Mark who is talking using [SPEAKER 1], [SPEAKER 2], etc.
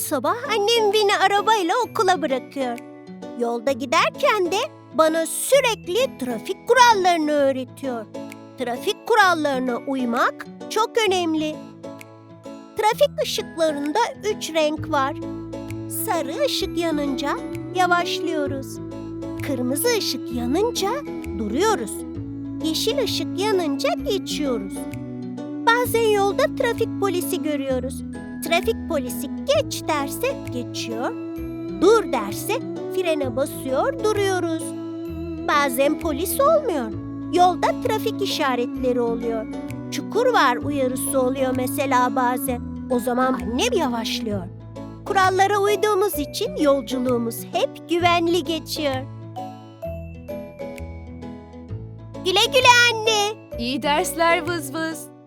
[SPEAKER 1] sabah annem beni arabayla okula bırakıyor. Yolda giderken de bana sürekli trafik kurallarını öğretiyor. Trafik kurallarına uymak çok önemli. Trafik ışıklarında üç renk var. Sarı ışık yanınca yavaşlıyoruz. Kırmızı ışık yanınca duruyoruz. Yeşil ışık yanınca geçiyoruz. Bazen yolda trafik polisi görüyoruz. Trafik polisi geç derse geçiyor, dur derse frene basıyor, duruyoruz. Bazen polis olmuyor. Yolda trafik işaretleri oluyor. Çukur var uyarısı oluyor mesela bazen. O zaman annem yavaşlıyor. Kurallara uyduğumuz için yolculuğumuz hep güvenli geçiyor. Güle güle anne.
[SPEAKER 2] İyi dersler vız vız.